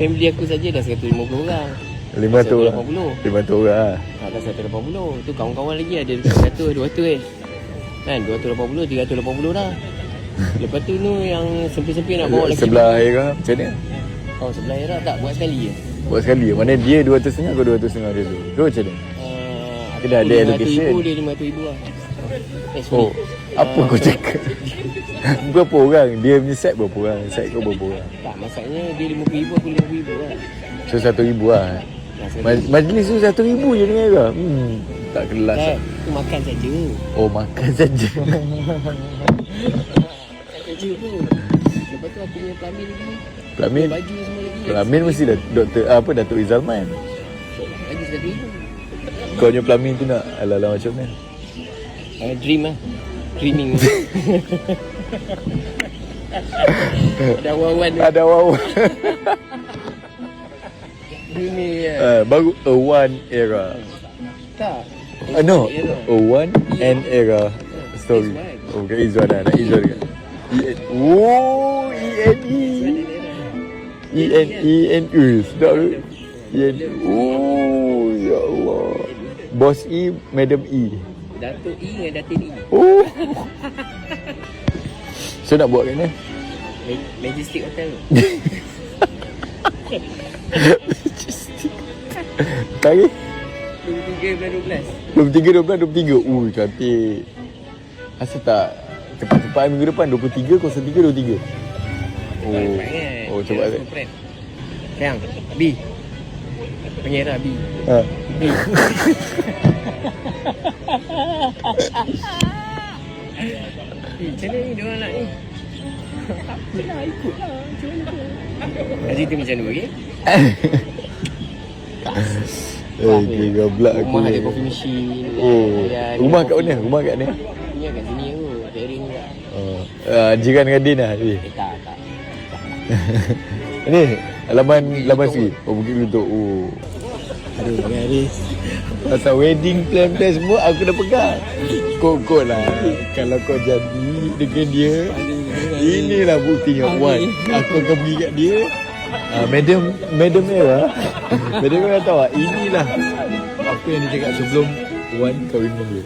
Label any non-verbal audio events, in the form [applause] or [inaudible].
Family aku saja dah 150 orang. Lima tu orang. 180. Lima tu orang. Ha, dah 180. Tu kawan-kawan lagi ada 100, 200 eh. Kan 280, 380 dah. Lepas tu tu yang sempit-sempit nak bawa lagi. Sebelah Era macam mana? Oh sebelah era tak buat sekali je. Buat sekali. Mana dia 200 setengah kau 200 setengah dia tu. Tu macam mana? Uh, Dia ada allocation. ribu, dia 500 ribu lah. Eh, sorry. Oh, apa kau cakap? [laughs] [laughs] berapa orang? Dia punya set berapa orang? Set kau berapa orang? Tak, masaknya dia 50 ribu, aku 50 ribu lah. So satu ribu lah. Maj- majlis tu satu ribu je dengan Era. Hmm, tak kelas Tak, lah. tu makan saja. Oh, makan saja. Makan saja tu. Lepas tu aku punya pelamin lagi. Pelamin? Baju semua lagi. Pelamin mesti dah doktor apa Datuk Izalman. Lagi satu ribu. Kau punya pelamin tu nak ala-ala macam mana? Uh, dream lah. Dreaming. [laughs] Ada wawan tu. Ada wow. Dreaming ya. uh, baru a one era. Tak. Uh, no, a one and era. Izwan. Oh, bukan Izwan lah. Nak Izwan kan? E-N. Oh, E-N-E. E-N-E-N-U. Sedap tu. E-N. Oh, ya Allah. Bos E, Madam E. Datuk E dengan Datin E. Oh. So nak buat kat mana? Ma- Majestic Hotel tu. [laughs] Kari? 23 bulan 23, 12, 12. 23. Ui, cantik. Asal tak cepat-cepat minggu depan 23, 03, 23. Oh. Cepat? Oh, cepat kan? super friend. Sayang, B. Pengira B. Ha. B. [laughs] Eh, Macam mana ni diorang nak ni? Apalah, ikutlah. Macam mana pun. Nanti tu macam mana, okey? Eh, kira blak aku. Rumah ada coffee machine. Oh. Rumah kat mana? Rumah kat mana? Punya kat sini tu. Sharing juga. Oh. Uh, jiran dengan Din lah. Eh, tak, tak. [laughs] Ni, laman laman sini. Oh, Bukit Lutuk. Oh. Aduh, garis. Pasal wedding plan-plan semua aku dah pegang. Kok-kok lah. Kalau kau jadi dengan dia, inilah buktinya. One, aku akan pergi kat dia. Ah, Madam, Madam Era. Madam Era tahu tak? Inilah apa yang dia cakap sebelum Wan kahwin dengan dia.